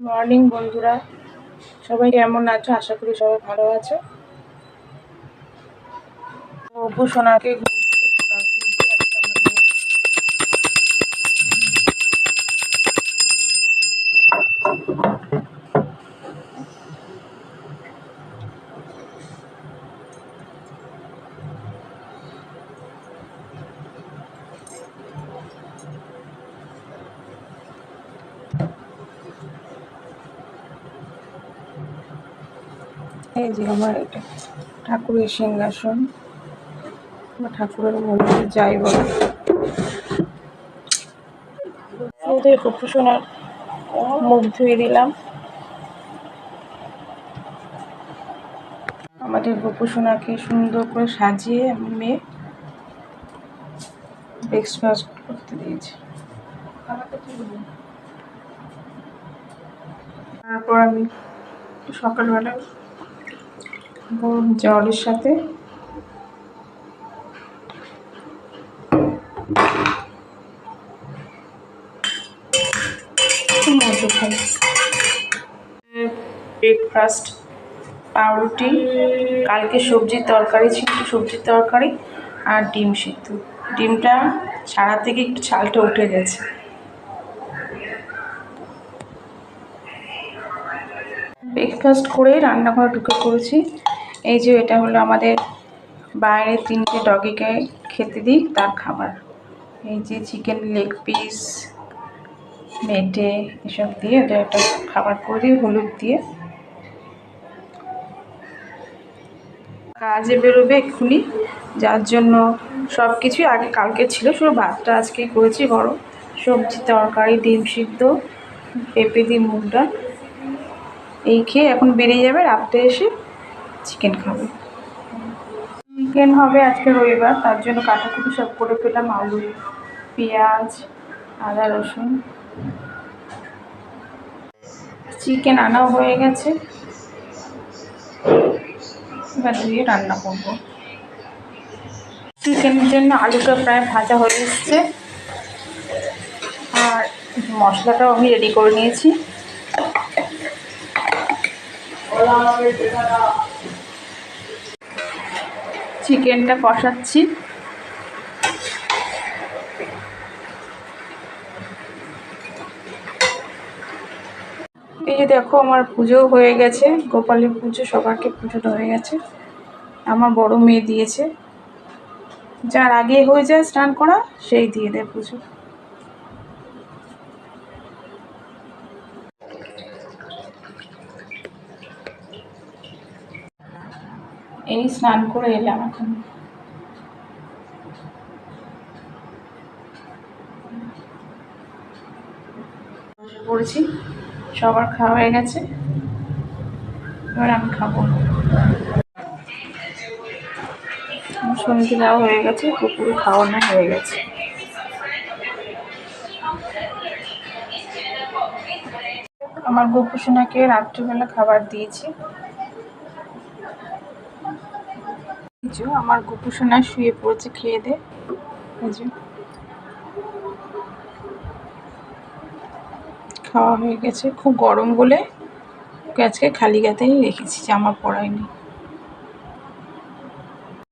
Morning বন্ধুরা। সবাই কেমন আছো? আশা করি সবাই ভালো আছো। এই যে আমার ঠাকুরের সিংহাসন, আমার ঠাকুরের মন্দিরে যাই বলে। গোপুসোনার মুখ ধুয়ে দিলাম। আমাদের গোপুসোনাকে সুন্দর করে সাজিয়ে মেয়ে ব্রেকফাস্ট করতে দিয়েছি। তারপর আমি সকালবেলা জলের সাথে। ব্রেকফাস্ট পাউরুটি, কালকে সবজির তরকারি ছিল, সবজির তরকারি আর ডিম সিদ্ধ। ডিমটা ছাড়া থেকে একটু ছালটা উঠে গেছে। ব্রেকফাস্ট করে রান্নাঘরে ঢুকে পড়েছি এই যে এটা হলো আমাদের বাইরে তিনটে ডগিকে খেতে দিই, তার খাবার। এই যে চিকেন লেগ পিস মেটে এসব দিয়ে ওদের একটা খাবার করে দিই, হলুদ দিয়ে। কাজে বেরোবে এক্ষুনি, যার জন্য সব কিছুই আগে কালকে ছিল। শুধু ভাতটা আজকে করেছি গরম সবজি, তরকারি, ডিম সিদ্ধ, পেঁপে দিয়ে মুগ ডাল, এই খেয়ে এখন বেরিয়ে যাবে রাত্রে এসে। চিকেন খাবে। চিকেন হবে আজকে রবিবার, তার জন্য কাটাকুটি সব করে পেলাম, আলু, পেঁয়াজ, আদা, রসুন। চিকেন আনাও হয়ে গেছে। এবার দিয়ে রান্না করব। চিকেনের জন্য আলুটা প্রায় ভাজা হয়ে এসছে। আর মশলাটাও আমি রেডি করে নিয়েছি। চিকেনটা কষাচ্ছি। এই যে দেখো, আমার পুজো হয়ে গেছে। গোপালের পুজো, সবারকে পুজোটা হয়ে গেছে। আমার বড় মেয়ে দিয়েছে। যার আগে হয়ে যায় স্নান করা, সেই দিয়ে দেয় পুজো। এই স্নান করে এলাম এখন। পড়েছি, সবার খাওয়া হয়ে গেছে, এবার আমি খাব। সন্ধে দেওয়া হয়ে গেছে কুকুরে খাওয়ানো হয়ে গেছে। আমার গোপুসোনাকে রাত্রিবেলা খাবার দিয়েছি। যে আমার গোপুসোনা শুয়ে পড়েছে, খেয়ে দে। যে খাওয়া হয়ে গেছে, খুব গরম বলে ওকে আজকে খালি গাতেই রেখেছি, জামা পরাইনি।